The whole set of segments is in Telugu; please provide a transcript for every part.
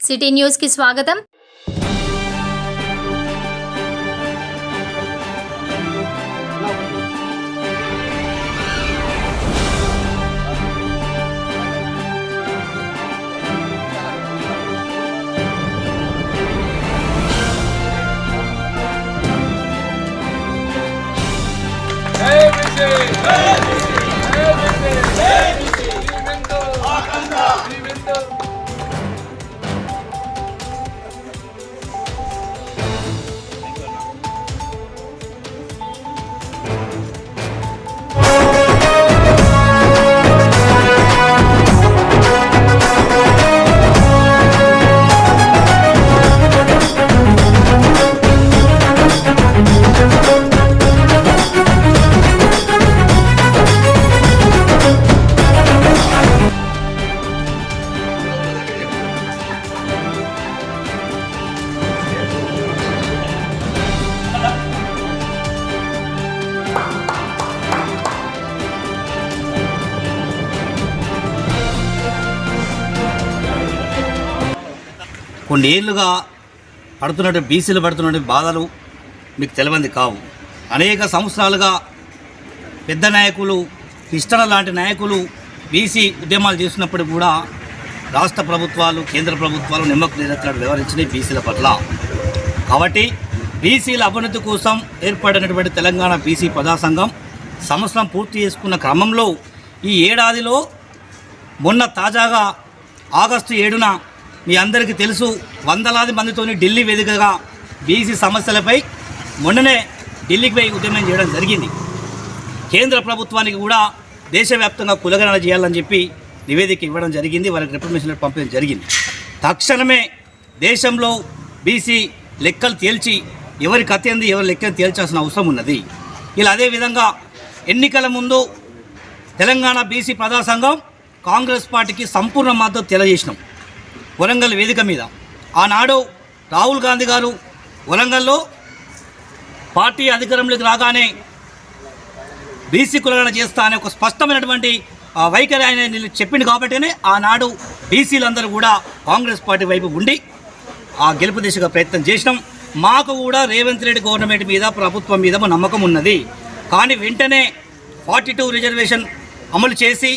సిటీ న్యూస్ కి స్వాగతం కొన్ని ఏళ్ళుగా పడుతున్నటువంటి బీసీలు పడుతున్నటువంటి బాధలు మీకు తెలియంది కావు. అనేక సంవత్సరాలుగా పెద్ద నాయకులు కృష్ణ లాంటి నాయకులు బీసీ ఉద్యమాలు చేసినప్పుడు కూడా రాష్ట్ర ప్రభుత్వాలు కేంద్ర ప్రభుత్వాలు నిమ్మకు నిరంతరం వ్యవహరించినాయి బీసీల పట్ల. కాబట్టి బీసీల అభివృద్ధి కోసం ఏర్పడినటువంటి తెలంగాణ బీసీ ప్రజా సంఘం సంవత్సరం పూర్తి చేసుకున్న క్రమంలో ఈ ఏడాదిలో మొన్న తాజాగా ఆగస్టు ఏడున మీ అందరికీ తెలుసు వందలాది మందితోని ఢిల్లీ వేదికగా బీసీ సమస్యలపై మొన్ననే ఢిల్లీకి పోయి ఉద్యమం చేయడం జరిగింది. కేంద్ర ప్రభుత్వానికి కూడా దేశవ్యాప్తంగా కులగణన చేయాలని చెప్పి నివేదిక ఇవ్వడం జరిగింది వారికి రిప్రమేషన్ పంపడం జరిగింది. తక్షణమే దేశంలో బీసీ లెక్కలు తేల్చి ఎవరి కత్తింది ఎవరి లెక్కలు తేల్చాల్సిన అవసరం ఉన్నది. ఇలా అదేవిధంగా ఎన్నికల ముందు తెలంగాణ బీసీ ప్రజాసంఘం కాంగ్రెస్ పార్టీకి సంపూర్ణ మద్దతు తెలియజేసినాం. వరంగల్ వేదిక మీద. ఆనాడు రాహుల్ గాంధీ గారు వరంగల్లో పార్టీ అధికారంలోకి రాగానే బీసీ కులగణ చేస్తా అనే ఒక స్పష్టమైనటువంటి వైఖరి ఆయన చెప్పింది కాబట్టినే ఆనాడు బీసీలందరూ కూడా కాంగ్రెస్ పార్టీ వైపు ఉండి ఆ గెలుపు దిశగా ప్రయత్నం చేసినాం. మాకు కూడా రేవంత్ రెడ్డి గవర్నమెంట్ మీద ప్రభుత్వం మీద నమ్మకం ఉన్నది. కానీ వెంటనే ఫార్టీ టూ రిజర్వేషన్ అమలు చేసి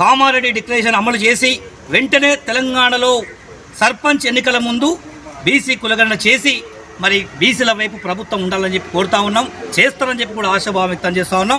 కామారెడ్డి డిక్లరేషన్ అమలు చేసి వెంటనే తెలంగాణలో సర్పంచ్ ఎన్నికల ముందు బీసీ కులగణన చేసి మరి బీసీల వైపు ప్రభుత్వం ఉండాలని చెప్పి కోరుతా ఉన్నాం. చేస్తారని చెప్పి కూడా ఆశాభావం వ్యక్తం చేస్తా ఉన్నాం.